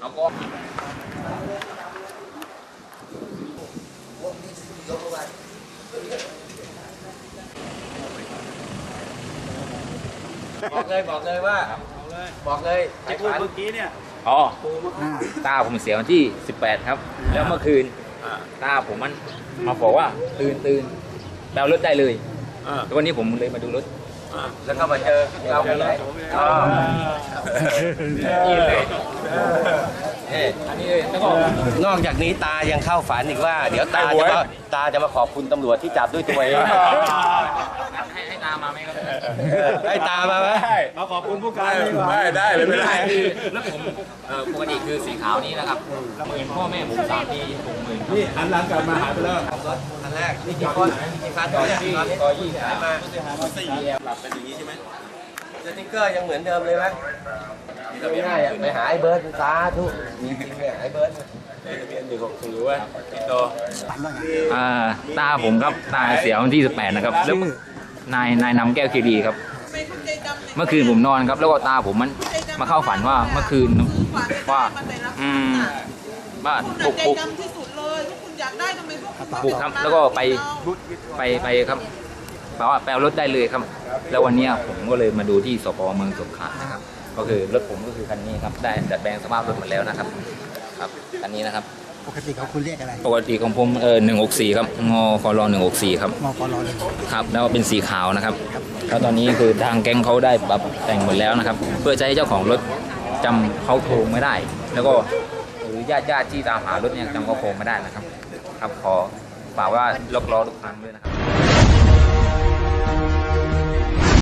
แล้วก็บอกเลยบอกเลยว่าบอกเลยที่พูดเมื่อกี้เนี่ยอ๋อตาผมเสียวันที่ 18 ครับ แล้วเมื่อคืนตาผมมันมาบอกว่าตื่นตื่นแปลรถได้เลยแล้ววันนี้ผมเลยมาดูรถแล้วก็มาเจอเราเลย นนี้เลยแล้วก็นอกจากนี้ตายังเข้าฝันอีกว่า เดี๋ยวตาจะมาตาจะมาขอบคุณตำรวจที่จับด้วยตัวเองให้ให้ตามาไหมครับให้ตามาไหมมาขอบคุณผู้การดีกว่าได้ได้เลยไม่ได้คือรถผมเอ่อปกติคือสีขาวนี้นะครับหมื่นพ่อแม่ผมสามปีหกหมื่นครับนี่หันหลังกลับมาหายไปแล้วรถคันแรกนี่กี่คนกี่คันต่อที่ต่อยี่ขายมาหลับเป็นอย่างนี้ใช่ไหมสติ๊กเกอร์ยังเหมือนเดิมเลยไหม ไม่ได้อะไปหาไอ้เบิร์ดสาธุจริงๆเนี่ยไอ้เบิร์ดหนึ่งหกศูนย์เว้ยติดต่ออ่าตาผมครับตาเสียวันที่ 18 นะครับ แล้วนายนายนำแก้วคีรีครับ เมื่อคืนผมนอนครับ แล้วก็ตาผมมันมาเข้าฝันว่าเมื่อคืนว่าอืมว่าปปลุลุกกปปลุลุกกที่สุดเลยถ้าคุณอยากได้ทำไมพวกคุณปลุกครับ แล้วก็ไปไปไปครับแปลว่าแปลรถได้เลยครับ แล้ววันเนี้ยผมก็เลยมาดูที่สพเมืองสงขลานะครับ ก็คือรถผมก็คือคันนี้ครับได้ดัดแปลงสภาพรถหมดแล้วนะครับครับคันนี้นะครับ ปกติเขาคุณเรียกอะไรปกติของผมเออหนึ่งหกสี่ครับงอคอรอหนึ่งหกสี่ครับมกรเลยครับแล้วก็เป็นสีขาวนะครับแล้วตอนนี้คือทางแก๊งเขาได้ปรับแต่งหมดแล้วนะครับ เพื่อจะให้เจ้าของรถจำเขาโครงไม่ได้ แล้วก็หรือญาติญาติๆที่ตามหารถเนี่ยจำเขาโครงไม่ได้นะครับ ครับขอฝากว่าล็อกล้อทุกครั้งด้วยนะครับ